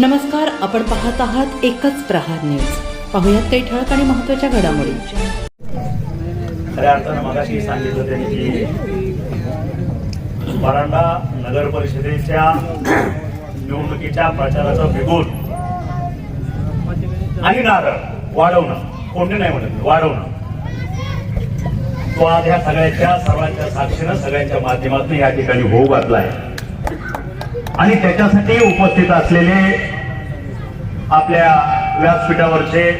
नमस्कार आपण पाहत आहात एकच प्रहार न्यूज. पाहुयात काही ठळक आणि महत्त्वाच्या घडामोडी. खऱ्या अर्थानं मगाशी सांगितलं त्यांनी की परांडा नगर परिषदेच्या निवडणुकीच्या प्रचाराचा बिगुल आणि नारळ वाढवणं कोणी नाही म्हणत वाढवणं. तो आज ह्या सगळ्याच्या सर्वांच्या साक्षीनं सगळ्यांच्या माध्यमातून या ठिकाणी होऊ घातला आहे आणि त्याच्यासाठी उपस्थित असलेले आपल्या व्यासपीठावरचे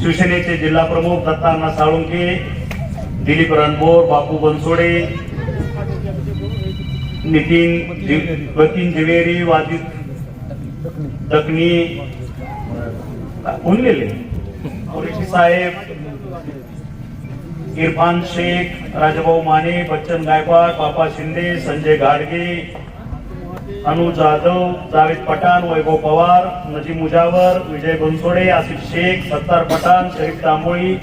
शिवसेनेचे जिल्हा प्रमुख दत्तांना साळुंके दिलीप रणबोर बापू बनसोडे नितीन जि- वतीन जिवेरी दखनी उनलेले. गेले साहेब इरफान शेख राजाभाऊ माने बच्चन गायकवाड बापा शिंदे संजय गाडगे अनु जाधव जावेद पठाण वैभव पवार नजीम मुजावर विजय बनसोडे आसिफ शेख सत्तार पठाण शरीफ तांबोळी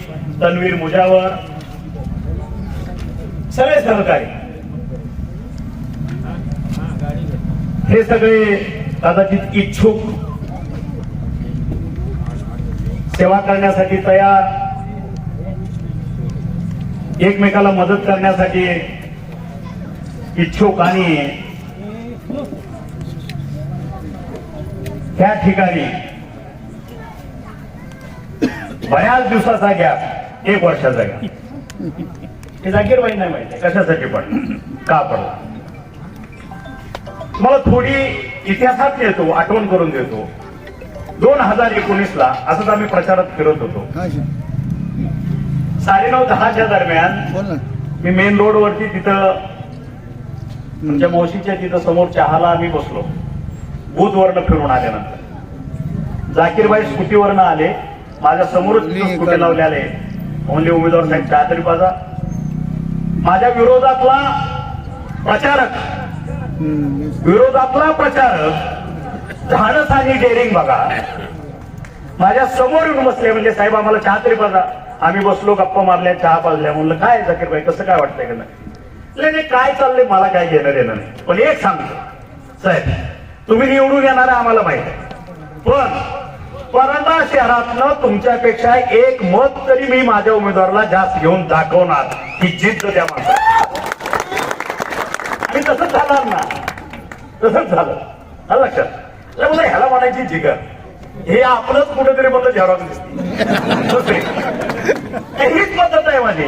तन्वीर मुजावर. सगळे सहकारी. हे सगळे कदाचित इच्छुक. सेवा करण्यासाठी तयार. एकमेकाला मदत करण्यासाठी इच्छुक आणि त्या ठिकाणी बऱ्याच दिवसाचा गॅप एक वर्षाचा गॅप हे जागीरबाई नाही माहिती कशासाठी पण. का पडला मला थोडी इतिहासात येतो आठवण करून देतो. दोन हजार एकोणीस ला असंच आम्ही प्रचारात फिरत होतो? साडेनऊ दहाच्या दरम्यान मी मेन रोड वरती तिथं मावशीच्या तिथं समोर चहाला आम्ही बसलो. बूथवरनं फिरून आल्यानंतर. जाकीरबाई स्कूटीवरनं आले माझ्या समोरच स्कूटी लावले आले म्हणले उमेदवार साहेब चहा तरी पाजा. माझ्या विरोधातला प्रचारक. विरोधातला प्रचारक धाडस आणि डेअरिंग बघा. माझ्यासमोर येऊन बसले म्हणजे साहेब आम्हाला चहा तरी पाजा. आम्ही बसलो गप्पा मारल्या चहा पाजल्या. म्हणलं काय जाकीर भाई कसं काय वाटतंय का नाही? काय चाललंय मला काय घेणं देणं नाही. पण एक सांगतो. साहेब तुम्ही निवडून येणार आम्हाला माहिती आहे. पण परंडा शहरातनं तुमच्यापेक्षा एक मत तरी मी माझ्या उमेदवाराला जास्त घेऊन दाखवणार ही जिद्द त्या माणसाला आणि तसंच झालं ना. तसंच झालं. लक्षात. त्यामुळे ह्याला म्हणायची जिगर. हे आपलंच कुठेतरी म्हणलं झेरॉक्स दिसते. हीच पद्धत आहे माझी.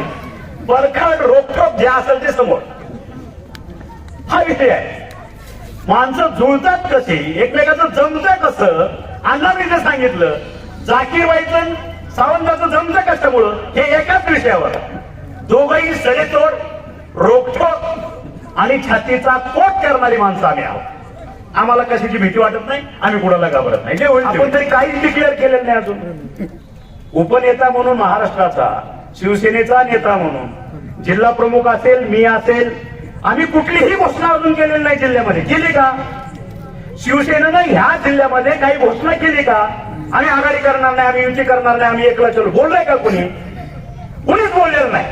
परखाड रोखोक जे असेल ते समोर. हा विषय आहे. माणसं जुळतात कशी? एकमेकाचं जमतं कसं? अण्णांनी जे सांगितलं जाकीरबाईचं सावंताचं जमतं कशामुळं? हे एकाच विषयावर. दोघंही सडेतोड रोखोक आणि छातीचा कोट करणारी माणसं आम्ही आहोत. आम्हाला कशाची भीती वाटत नाही आम्ही कुणाला घाबरत नाही. जे होईल आपण तरी काहीच डिक्लेअर केलेलं नाही अजून. उपनेता म्हणून महाराष्ट्राचा शिवसेनेचा नेता म्हणून जिल्हा प्रमुख असेल मी असेल आम्ही कुठलीही घोषणा अजून केलेली नाही जिल्ह्यामध्ये. केली का? शिवसेनेनं ह्या जिल्ह्यामध्ये काही घोषणा केली का? आम्ही आघाडी करणार नाही आम्ही युती करणार नाही आम्ही एकला चलो बोललोय का कुणी? कुणीच बोललेलं नाही.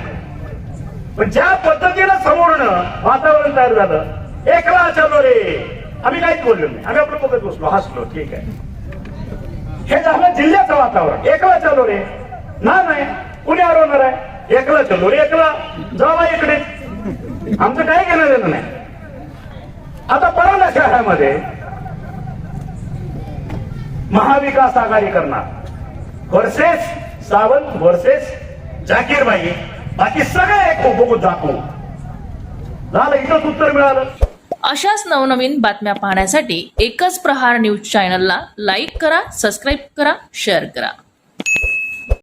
पण ज्या पद्धतीनं समोरनं वातावरण तयार झालं एकला चलो रे. आम्ही काहीच बोललो नाही. आम्ही आपलं बघत बसलो हसलो ठीक आहे. हे झालं जिल्ह्याचं वातावरण. एकला चलो रे. ना नाही. कुणी हरवणार आहे? एकला चलो रे. एकला. जावा इकडे. आमचं काही घेणं देणं नाही. आता परवाना शहरामध्ये. महाविकास आघाडी करणार वर्सेस सावंत वर्सेस जाकीरबाई. बाकी सगळे एक बघू दाखवू. झालं इथंच उत्तर मिळालं. अशाच नवनवीन बातम्या पाहण्यासाठी एकच प्रहार न्यूज चॅनलला लाईक करा सबस्क्राईब करा शेअर करा.